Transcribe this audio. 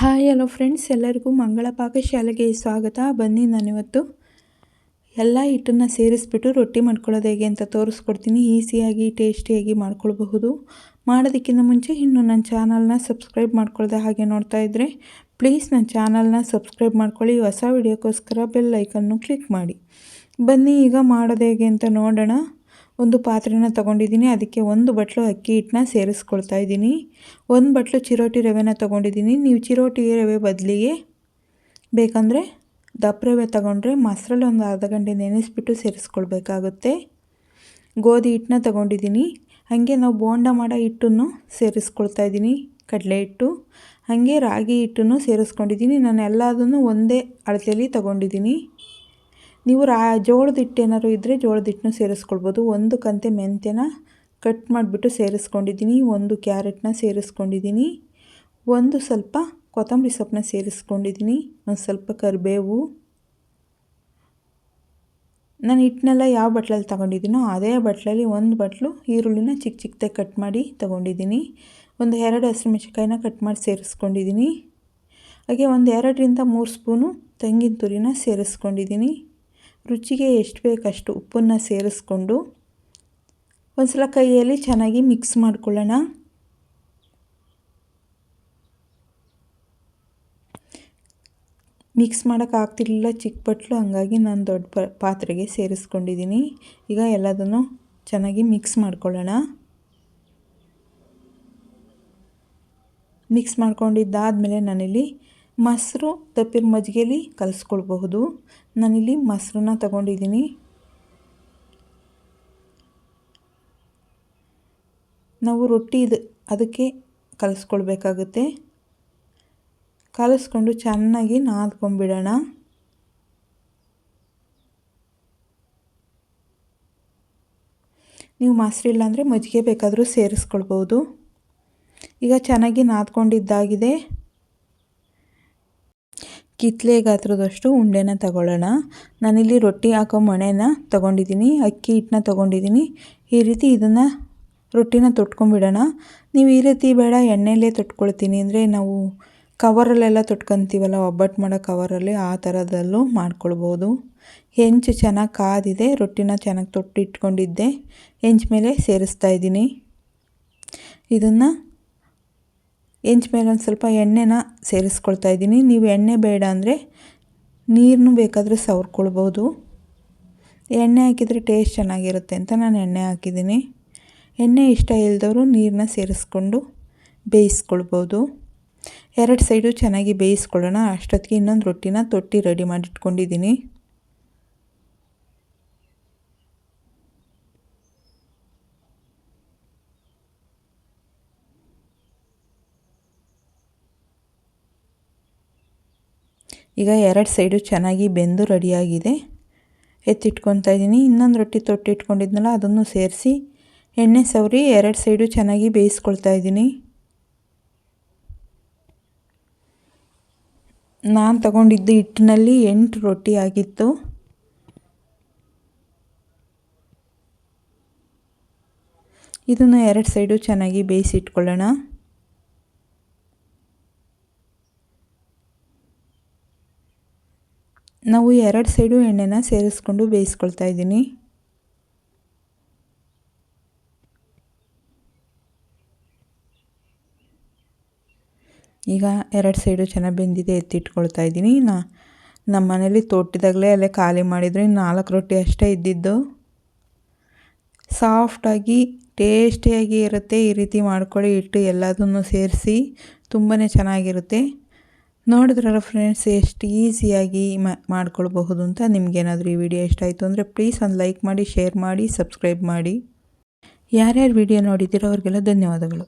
Hi, hello friends. ಎಲ್ಲರಿಗೂ ಮಂಗಳ ಪಾಕಶಾಲೆಗೆ ಸ್ವಾಗತ. ಬನ್ನಿ ನಾನಿವತ್ತು ಎಲ್ಲ ಹಿಟ್ಟನ್ನು ಸೇರಿಸ್ಬಿಟ್ಟು ರೊಟ್ಟಿ ಮಾಡ್ಕೊಳ್ಳೋದು ಹೇಗೆ ಅಂತ ತೋರಿಸ್ಕೊಡ್ತೀನಿ. ಈಸಿಯಾಗಿ, ಟೇಸ್ಟಿಯಾಗಿ ಮಾಡ್ಕೊಳ್ಬಹುದು. ಮಾಡೋದಕ್ಕಿಂತ ಮುಂಚೆ ಇನ್ನು ನನ್ನ ಚಾನಲ್ನ ಸಬ್ಸ್ಕ್ರೈಬ್ ಮಾಡ್ಕೊಳ್ಳದೆ ಹಾಗೆ ನೋಡ್ತಾ ಇದ್ದರೆ ಪ್ಲೀಸ್ ನನ್ನ ಚಾನಲ್ನ ಸಬ್ಸ್ಕ್ರೈಬ್ ಮಾಡ್ಕೊಳ್ಳಿ. ಹೊಸ ವಿಡಿಯೋಕ್ಕೋಸ್ಕರ ಬೆಲ್ ಐಕನ್ನು ಕ್ಲಿಕ್ ಮಾಡಿ. ಬನ್ನಿ, ಈಗ ಮಾಡೋದು ಹೇಗೆ ಅಂತ ನೋಡೋಣ. ಒಂದು ಪಾತ್ರೆನ ತೊಗೊಂಡಿದ್ದೀನಿ. ಅದಕ್ಕೆ ಒಂದು ಬಟ್ಲು ಅಕ್ಕಿ ಹಿಟ್ಟನ್ನ ಸೇರಿಸ್ಕೊಳ್ತಾ ಇದ್ದೀನಿ. ಒಂದು ಬಟ್ಲು ಚಿರೋಟಿ ರವೆನ ತೊಗೊಂಡಿದ್ದೀನಿ. ನೀವು ಚಿರೋಟಿ ರವೆ ಬದಲಿಗೆ ಬೇಕಂದರೆ ದಪ್ಪ ರವೆ ತೊಗೊಂಡ್ರೆ ಮೊಸರಲ್ಲಿ ಒಂದು ಅರ್ಧ ಗಂಟೆ ನೆನೆಸ್ಬಿಟ್ಟು ಸೇರಿಸ್ಕೊಳ್ಬೇಕಾಗುತ್ತೆ. ಗೋಧಿ ಹಿಟ್ಟನ್ನ ತೊಗೊಂಡಿದ್ದೀನಿ. ಹಾಗೆ ನಾವು ಬೋಂಡ ಮಾಡೋ ಹಿಟ್ಟನ್ನು ಸೇರಿಸ್ಕೊಳ್ತಾ ಇದ್ದೀನಿ. ಕಡಲೆ ಹಿಟ್ಟು, ಹಾಗೆ ರಾಗಿ ಹಿಟ್ಟನ್ನು ಸೇರಿಸ್ಕೊಂಡಿದ್ದೀನಿ. ನಾನು ಎಲ್ಲದನ್ನು ಒಂದೇ ಅಳತೆಯಲ್ಲಿ ತೊಗೊಂಡಿದ್ದೀನಿ. ನೀವು ರಾ, ಜೋಳದ ಹಿಟ್ಟು ಏನಾದ್ರು ಇದ್ದರೆ ಜೋಳದ ಹಿಟ್ಟನ್ನು ಸೇರಿಸ್ಕೊಳ್ಬೋದು. ಒಂದು ಕಂತೆ ಮೆಂತ್ಯನ ಕಟ್ ಮಾಡಿಬಿಟ್ಟು ಸೇರಿಸ್ಕೊಂಡಿದ್ದೀನಿ. ಒಂದು ಕ್ಯಾರೆಟ್ನ ಸೇರಿಸ್ಕೊಂಡಿದ್ದೀನಿ. ಒಂದು ಸ್ವಲ್ಪ ಕೊತ್ತಂಬರಿ ಸೊಪ್ಪನ್ನ ಸೇರಿಸ್ಕೊಂಡಿದ್ದೀನಿ. ಒಂದು ಸ್ವಲ್ಪ ಕರಿಬೇವು. ನಾನು ಹಿಟ್ಟನ್ನೆಲ್ಲ ಯಾವ ಬಟ್ಲಲ್ಲಿ ತಗೊಂಡಿದ್ದೀನೋ ಅದೇ ಬಟ್ಲಲ್ಲಿ ಒಂದು ಬಟ್ಲು ಈರುಳ್ಳಿನ ಚಿಕ್ಕ ಚಿಕ್ಕದಾಗಿ ಕಟ್ ಮಾಡಿ ತೊಗೊಂಡಿದ್ದೀನಿ. ಒಂದು ಎರಡು ಹಸಿಮೆಣ್ಸಿಕಾಯಿನ ಕಟ್ ಮಾಡಿ ಸೇರಿಸ್ಕೊಂಡಿದ್ದೀನಿ. ಹಾಗೆ ಒಂದು ಎರಡರಿಂದ ಮೂರು ಸ್ಪೂನು ತೆಂಗಿನ ತುರಿನ ಸೇರಿಸ್ಕೊಂಡಿದ್ದೀನಿ. ರುಚಿಗೆ ಎಷ್ಟು ಬೇಕಷ್ಟು ಉಪ್ಪನ್ನು ಸೇರಿಸ್ಕೊಂಡು ಒಂದು ಸಲ ಕೈಯಲ್ಲಿ ಚೆನ್ನಾಗಿ ಮಿಕ್ಸ್ ಮಾಡ್ಕೊಳ್ಳೋಣ. ಮಿಕ್ಸ್ ಮಾಡೋಕ್ಕಾಗ್ತಿರ್ಲಿಲ್ಲ ಚಿಕ್ಕ ಬಟ್ಲು ಹಂಗಾಗಿ ನಾನು ದೊಡ್ಡ ಪಾತ್ರೆಗೆ ಸೇರಿಸ್ಕೊಂಡಿದ್ದೀನಿ. ಈಗ ಎಲ್ಲದನ್ನು ಚೆನ್ನಾಗಿ ಮಿಕ್ಸ್ ಮಾಡ್ಕೊಳ್ಳೋಣ. ಮಿಕ್ಸ್ ಮಾಡ್ಕೊಂಡಿದ್ದಾದಮೇಲೆ ನಾನಿಲ್ಲಿ ಮೊಸರು ತಪ್ಪಿನ ಮಜ್ಜಿಗೆಯಲ್ಲಿ ಕಲಿಸ್ಕೊಳ್ಬಹುದು. ನಾನಿಲ್ಲಿ ಮೊಸರನ್ನ ತಗೊಂಡಿದ್ದೀನಿ. ನಾವು ರೊಟ್ಟಿ ಇದು, ಅದಕ್ಕೆ ಕಲಿಸ್ಕೊಳ್ಬೇಕಾಗುತ್ತೆ. ಕಲಿಸ್ಕೊಂಡು ಚೆನ್ನಾಗಿ ನಾದ್ಕೊಂಬಿಡೋಣ. ನೀವು ಮೊಸರಿಲ್ಲ ಅಂದರೆ ಮಜ್ಜಿಗೆ ಬೇಕಾದರೂ ಸೇರಿಸ್ಕೊಳ್ಬೋದು ಈಗ ಚೆನ್ನಾಗಿ ನಾದ್ಕೊಂಡಿದ್ದಾಗಿದೆ. ಕಿತ್ಲೆ ಗಾತ್ರದಷ್ಟು ಉಂಡೆನ ತಗೊಳ್ಳೋಣ. ನಾನಿಲ್ಲಿ ರೊಟ್ಟಿ ಹಾಕೋ ಮಣೆನ ತೊಗೊಂಡಿದ್ದೀನಿ, ಅಕ್ಕಿ ಹಿಟ್ಟನ್ನ ತೊಗೊಂಡಿದ್ದೀನಿ. ಈ ರೀತಿ ಇದನ್ನು ರೊಟ್ಟಿನ ತೊಟ್ಕೊಂಡ್ಬಿಡೋಣ. ನೀವು ಈ ರೀತಿ ಬೇಡ, ಎಣ್ಣೆಯಲ್ಲೇ ತೊಟ್ಕೊಳ್ತೀನಿ. ಅಂದರೆ ನಾವು ಕವರಲ್ಲೆಲ್ಲ ತೊಟ್ಕೊತೀವಲ್ಲ, ಒಬ್ಬಟ್ಟು ಮಾಡೋ ಕವರಲ್ಲಿ ಆ ಥರದಲ್ಲೂ ಮಾಡ್ಕೊಳ್ಬೋದು. ಹೆಂಚು ಚೆನ್ನಾಗಿ ಕಾದಿದೆ, ರೊಟ್ಟಿನ ಚೆನ್ನಾಗಿ ತೊಟ್ಟು ಇಟ್ಕೊಂಡಿದ್ದೆ ಹೆಂಚು ಮೇಲೆ ಸೇರಿಸ್ತಾ ಇದ್ದೀನಿ. ಇದನ್ನು ಮೇಲೆ ಒಂದು ಸ್ವಲ್ಪ ಎಣ್ಣೆನ ಸೇರಿಸ್ಕೊಳ್ತಾ ಇದ್ದೀನಿ. ನೀವು ಎಣ್ಣೆ ಬೇಡ ಅಂದರೆ ನೀರನ್ನು ಬೇಕಾದರೆ ಸವರ್ಕೊಳ್ಬೋದು. ಎಣ್ಣೆ ಹಾಕಿದರೆ ಟೇಸ್ಟ್ ಚೆನ್ನಾಗಿರುತ್ತೆ ಅಂತ ನಾನು ಎಣ್ಣೆ ಹಾಕಿದ್ದೀನಿ. ಎಣ್ಣೆ ಇಷ್ಟ ಇಲ್ಲದವರು ನೀರನ್ನ ಸೇರಿಸ್ಕೊಂಡು ಬೇಯಿಸ್ಕೊಳ್ಬೋದು. ಎರಡು ಸೈಡು ಚೆನ್ನಾಗಿ ಬೇಯಿಸ್ಕೊಳ್ಳೋಣ. ಅಷ್ಟೊತ್ತಿಗೆ ಇನ್ನೊಂದು ರೊಟ್ಟಿನ ತೊಟ್ಟಿ ರೆಡಿ ಮಾಡಿಟ್ಕೊಂಡಿದ್ದೀನಿ. ಈಗ ಎರಡು ಸೈಡು ಚೆನ್ನಾಗಿ ಬೆಂದು ರೆಡಿಯಾಗಿದೆ. ಎತ್ತಿಟ್ಕೊತಾ ಇದ್ದೀನಿ. ಇನ್ನೊಂದು ರೊಟ್ಟಿ ತೊಟ್ಟಿಟ್ಕೊಂಡಿದ್ನಲ್ಲ ಅದನ್ನು ಸೇರಿಸಿ ಎಣ್ಣೆ ಸವರಿ ಎರಡು ಸೈಡು ಚೆನ್ನಾಗಿ ಬೇಯಿಸ್ಕೊಳ್ತಾ ಇದ್ದೀನಿ. ನಾನು ತಗೊಂಡಿದ್ದು ಹಿಟ್ಟಿನಲ್ಲಿ ಎಂಟು ರೊಟ್ಟಿ ಆಗಿತ್ತು. ಇದನ್ನು ಎರಡು ಸೈಡು ಚೆನ್ನಾಗಿ ಬೇಯಿಸಿಟ್ಕೊಳ್ಳೋಣ. ನಾವು ಎರಡು ಸೈಡು ಎಣ್ಣೆನ ಸೇರಿಸ್ಕೊಂಡು ಬೇಯಿಸ್ಕೊಳ್ತಾ ಇದ್ದೀನಿ. ಈಗ ಎರಡು ಸೈಡು ಚೆನ್ನಾಗಿ ಬೆಂದಿದೆ ಎತ್ತಿಟ್ಕೊಳ್ತಾ ಇದ್ದೀನಿ. ನಾ, ನಮ್ಮ ಮನೇಲಿ ತೋಟಿದಾಗಲೇ ಅಲ್ಲೇ ಖಾಲಿ ಮಾಡಿದರೆ ನಾಲ್ಕು ರೊಟ್ಟಿ ಅಷ್ಟೇ ಇದ್ದಿದ್ದು. ಸಾಫ್ಟಾಗಿ, ಟೇಸ್ಟಿಯಾಗಿ ಇರುತ್ತೆ, ಈ ರೀತಿ ಮಾಡ್ಕೊಳ್ಳಿ, ಇಟ್ಟು ಎಲ್ಲದನ್ನು ಸೇರಿಸಿ ತುಂಬಾ ಚೆನ್ನಾಗಿರುತ್ತೆ. ನೋಡಿದ್ರಲ್ಲ ಫ್ರೆಂಡ್ಸ್ ಎಷ್ಟು ಈಸಿಯಾಗಿ ಮಾಡ್ಕೊಳ್ಬಹುದು ಅಂತ ನಿಮಗೇನಾದರೂ ಈ ವಿಡಿಯೋ ಇಷ್ಟ ಆಯಿತು ಅಂದರೆ ಪ್ಲೀಸ್ ಒಂದು ಲೈಕ್ ಮಾಡಿ ಶೇರ್ ಮಾಡಿ ಸಬ್ಸ್ಕ್ರೈಬ್ ಮಾಡಿ. ಯಾರ್ಯಾರು ವಿಡಿಯೋ ನೋಡಿದ್ದೀರೋ ಅವ್ರಿಗೆಲ್ಲ ಧನ್ಯವಾದಗಳು.